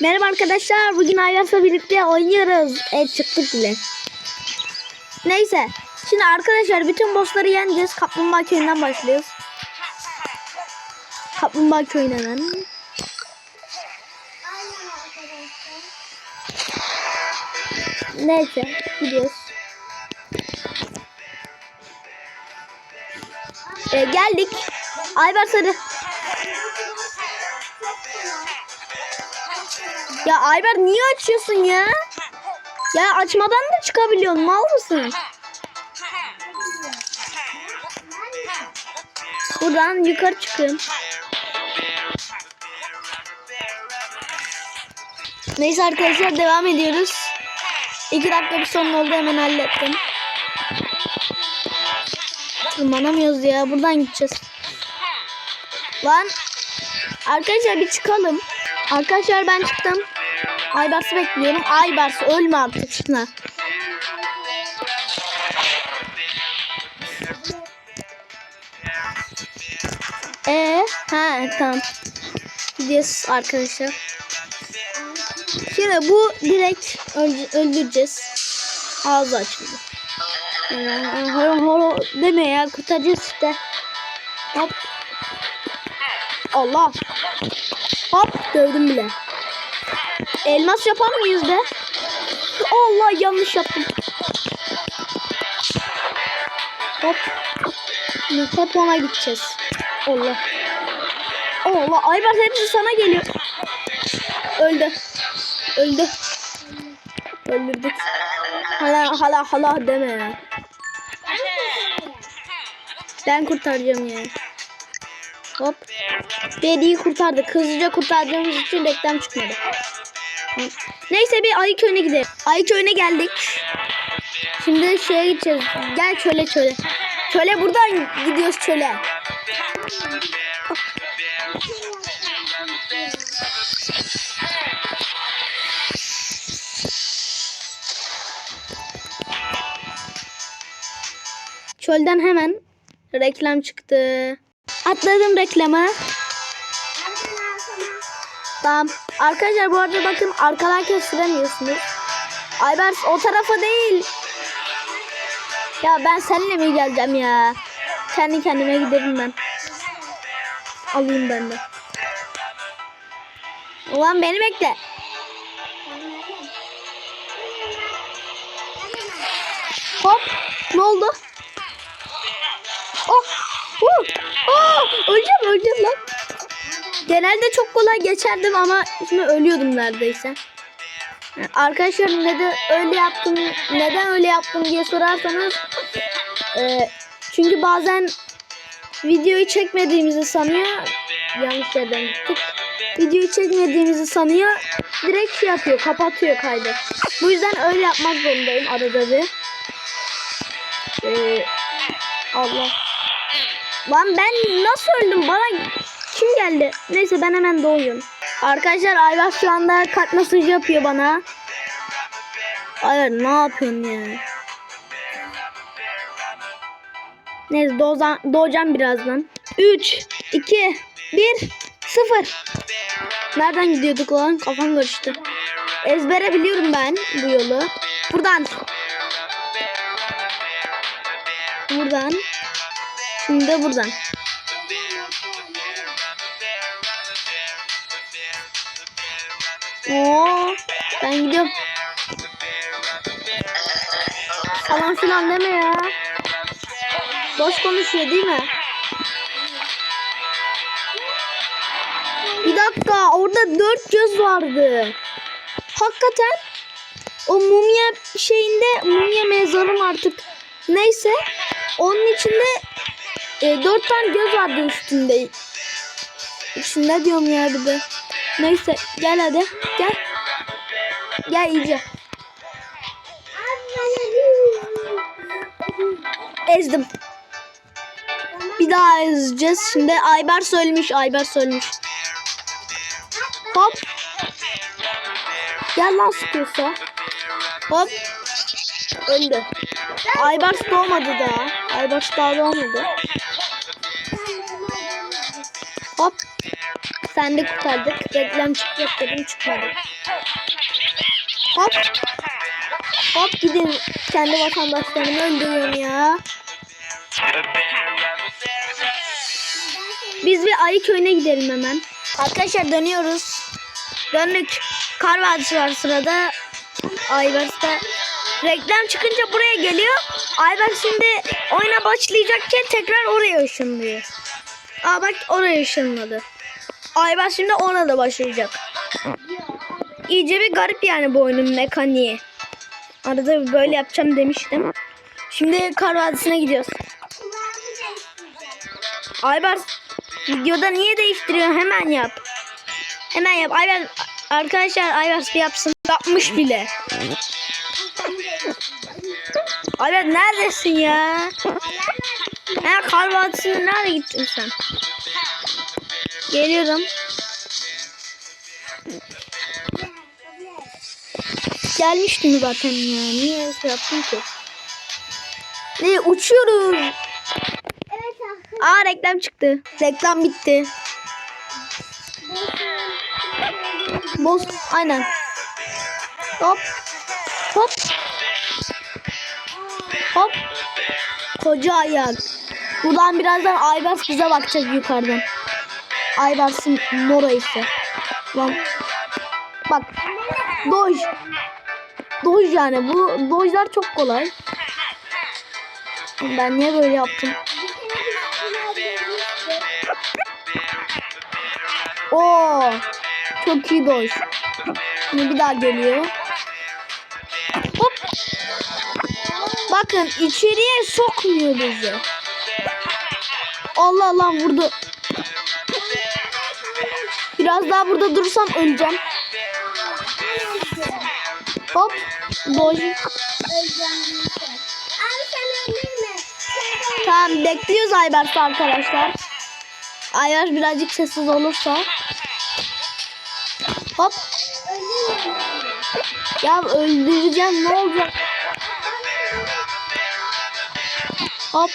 Merhaba arkadaşlar. Bugün Ayvars'la birlikte oynuyoruz. Evet çıktık bile. Neyse. Şimdi arkadaşlar bütün bossları yeneceğiz. Kaplumbağa köyünden başlıyoruz. Kaplumbağa köyüne hemen. Neyse. Gidiyoruz. Ee, geldik. Aybars hadi. Ya Ayber niye açıyorsun ya? Ya açmadan da çıkabiliyorsun. Mal mısın? Buradan yukarı çıkıyorum. Neyse arkadaşlar devam ediyoruz. İki dakika bir sorun oldu hemen hallettim. Tırmanamıyoruz ya. Buradan gideceğiz. Lan. Arkadaşlar bir çıkalım. Arkadaşlar ben çıktım. Aybars'ı bekliyorum. Aybars ölme artık şuna. Ee, ha tamam. Gidiyoruz arkadaşlar. Şimdi bu direkt öldü- öldüreceğiz. Ağzı açıldı. Horo horo deme ya kurtaracağız işte. Hop. Allah. Hop dövdüm bile. Elmas yapar mıyız be? Allah yanlış yaptım. Hop. Hep ona gideceğiz. Allah. Allah Aybars hepsi sana geliyor. Öldü. Öldü. Öldürdük. Hala hala hala deme ya. Ben kurtaracağım yani. Hop. Dediği kurtardık. Hızlıca kurtardığımız için reklam çıkmadı. Neyse bir ayı köyüne gidelim. Ayı köyüne geldik. Şimdi şeye gideceğiz. Gel çöle çöle. Çöle buradan gidiyoruz çöle. Çölden hemen reklam çıktı. Atladım reklamı. Tamam. Arkadaşlar bu arada bakın arkadan kestiremiyorsunuz. Aybers o tarafa değil. Ya ben seninle mi geleceğim ya? Kendi kendime giderim ben. Alayım ben de. Ulan beni bekle. Hop. Ne oldu? Oh. Uh. Oh. Öleceğim öleceğim lan. Genelde çok kolay geçerdim ama şimdi ölüyordum neredeyse. Arkadaşlar neden öyle yaptım, neden öyle yaptım diye sorarsanız e, çünkü bazen videoyu çekmediğimizi sanıyor. Yanlış yerden gittik. Videoyu çekmediğimizi sanıyor. Direkt şey yapıyor, kapatıyor kaydı. Bu yüzden öyle yapmak zorundayım arada bir. Ee, Allah. Lan ben nasıl öldüm? Bana geldi? Neyse ben hemen doğuyorum. Arkadaşlar Ayvaz şu anda kalp masajı yapıyor bana. Hayır ne yapıyorsun ya? Neyse doğacağım, doğacağım birazdan. 3, 2, 1, 0. Nereden gidiyorduk lan? Kafam karıştı. Ezbere biliyorum ben bu yolu. Buradan. Buradan. Şimdi de buradan. Oo, ben gidiyorum. Falan filan deme ya. Boş konuşuyor değil mi? Bir dakika orada dört göz vardı. Hakikaten o mumya şeyinde mumya mezarım artık. Neyse onun içinde e, dört tane göz vardı üstünde. İçinde diyorum ya bir de. Neyse gel hadi gel. Gel iyice. Ezdim. Bir daha ezeceğiz. Şimdi Ayber söylemiş. Ayber söylemiş. Hop. Gel lan sıkıyorsa. Hop. Öldü. Aybars doğmadı daha. Aybars daha doğmadı. Hop. Sen de kurtardık. Reklam çıkacak dedim çıkmadı. Hop. Hop gidin. Kendi vatandaşlarımı öldürüyorum ya. Biz bir ayı köyüne gidelim hemen. Arkadaşlar dönüyoruz. Döndük. Kar vadisi var sırada. Aybars'ta reklam çıkınca buraya geliyor. Aybars şimdi oyuna başlayacakken tekrar oraya ışınlıyor. Aa bak oraya ışınladı. Aybars şimdi ona da başlayacak. İyice bir garip yani bu oyunun mekaniği. Arada böyle yapacağım demiştim. Şimdi kar vadisine gidiyoruz. Aybars videoda niye değiştiriyorsun? Hemen yap. Hemen yap. Aybars arkadaşlar bir yapsın. Yapmış bile. Aybars neredesin ya? Ha kar vadisine nerede gittin sen? Geliyorum. Gelmiştim zaten ya. Niye şey yaptın ki? Ne uçuyoruz. Evet. Aa reklam çıktı. Reklam bitti. Boz aynen. Hop. Hop. Hop. Koca ayak. Buradan birazdan Aybars bize bakacak yukarıdan. Aybars'ın mora ise. Lan. Bak. Doj. Doj yani. Bu dojlar çok kolay. Ben niye böyle yaptım? Oo, çok iyi doj. Şimdi bir daha geliyor. Hop. Bakın içeriye sokmuyor bizi. Allah Allah vurdu. Biraz daha burada dursam öleceğim. Hop. De Tamam bekliyoruz Ayberk'i arkadaşlar. Ayber birazcık sessiz olursa. Hop. Ya öldüreceğim ne olacak? Hop.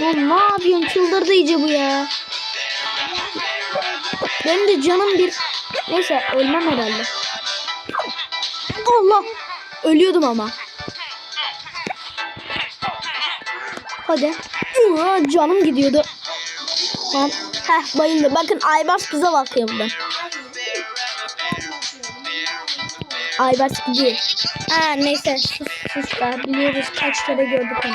Oğlum ne yapıyorsun? Çıldırdı iyice bu ya. Benim de canım bir... Neyse ölmem herhalde. Allah. Ölüyordum ama. Hadi. Aa, canım gidiyordu. Tamam. Heh bayıldı. Bakın Aybars bize bakıyor buradan. Aybars gidiyor. Ha neyse sus sus da biliyoruz kaç kere gördük onu.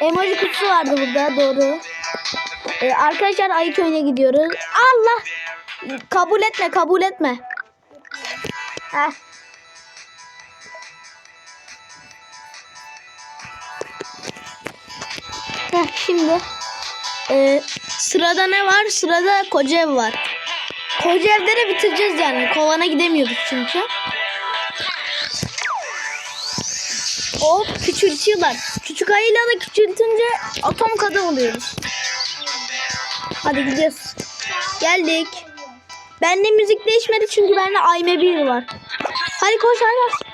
Emoji kutusu vardı burada doğru. Ee, arkadaşlar ayı köyüne gidiyoruz. Allah. Kabul etme kabul etme. Heh. Heh, şimdi ee, sırada ne var? Sırada koca ev var. Koca evleri bitireceğiz yani. Kovana gidemiyorduk çünkü. Hop küçültüyorlar. Küçük ayıyla da küçültünce atom kadar oluyoruz. Hadi gidiyoruz. Geldik. Bende müzik değişmedi çünkü bende ayme bir var. Hadi koş hadi.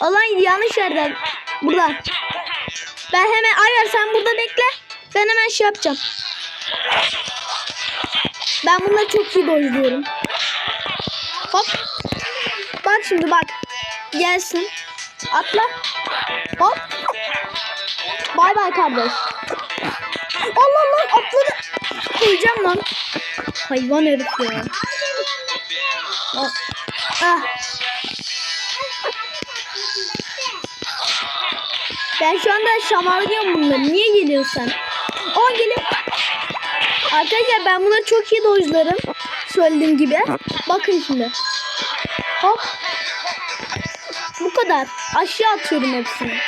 Alan yanlış yerden. Buradan. Ben hemen Ayver sen burada bekle. Ben hemen şey yapacağım. Ben bunları çok iyi dojluyorum. Hop. Bak şimdi bak. Gelsin. Atla. Hop. Bay bay kardeş. Allah lan atladı. Öleceğim lan. Hayvan herif ya. Ah. Ah. Ben şu anda şamarlıyorum bunları. Niye geliyorsun sen? O gelin. Arkadaşlar ben bunları çok iyi dojlarım. Söylediğim gibi. Bakın şimdi. Hop. Kadar. Aşağı atıyorum hepsini.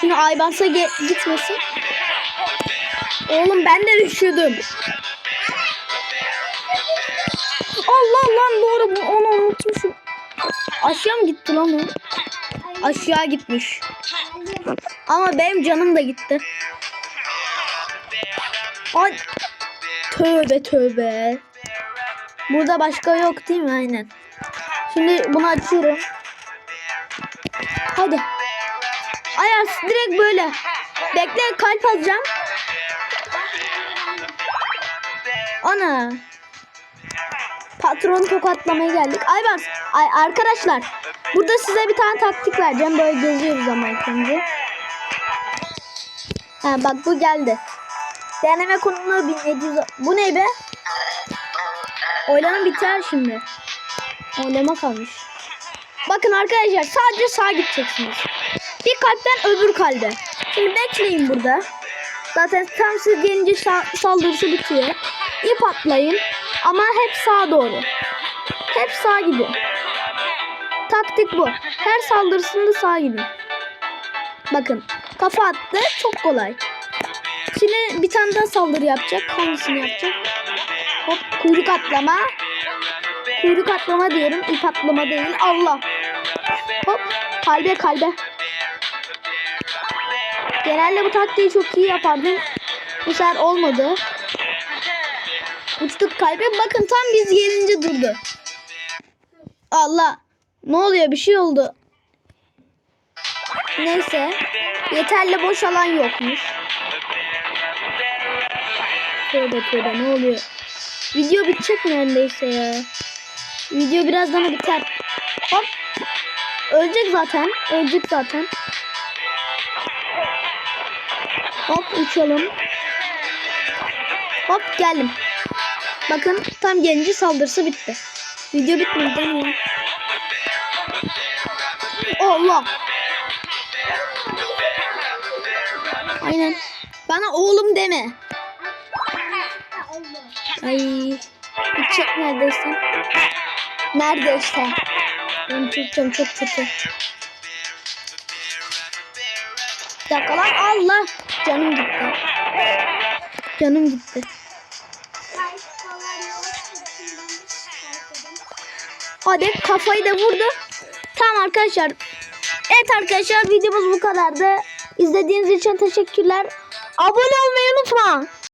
Şimdi Aybars'a ge- gitmesin. Oğlum ben de düşürdüm. Allah lan doğru onu unutmuşum. Aşağı mı gitti lan o? Aşağı gitmiş. Ama benim canım da gitti. Ay. Tövbe tövbe. Burada başka yok değil mi? Aynen. Şimdi bunu açıyorum. Hadi. Ayaz direkt böyle. Bekle kalp alacağım. Ana. Patron tokatlamaya geldik. Aybars, ay arkadaşlar. Burada size bir tane taktik vereceğim. Böyle geziyoruz ama önce. Ha bak bu geldi. Deneme konulu 1700. Bu ne be? Oylama biter şimdi. Oylama kalmış. Bakın arkadaşlar sadece sağa gideceksiniz. Bir kalpten öbür kalbe. Şimdi bekleyin burada. Zaten tam siz gelince sa- saldırısı bitiyor. İp atlayın ama hep sağa doğru. Hep sağa gidin. Taktik bu. Her saldırısında sağa gidin. Bakın kafa attı çok kolay. Şimdi bir tane daha saldırı yapacak. Hangisini yapacak? Hop kuyruk atlama. Kuyruk atlama diyorum. ip atlama değil. Allah. Hop kalbe kalbe. Genelde bu taktiği çok iyi yapardım. Bu sefer olmadı. Uçtuk kalbe. Bakın tam biz gelince durdu. Allah. Ne oluyor? Bir şey oldu. Neyse. Yeterli boş alan yokmuş. Tövbe tövbe ne oluyor? Video bitecek neredeyse ya. Video birazdan biter. Hop. Ölecek zaten. Ölecek zaten. Hop uçalım. Hop geldim. Bakın tam gelince saldırısı bitti. Video bitmedi mi? Allah. Aynen. Bana oğlum deme. Ay. Bitecek neredeyse. Neredeyse. Benim Türkçem çok kötü. Bir dakika lan Allah. Canım gitti. Canım gitti. Hadi kafayı da vurdu. Tamam arkadaşlar. Evet arkadaşlar videomuz bu kadardı. İzlediğiniz için teşekkürler. Abone olmayı unutma.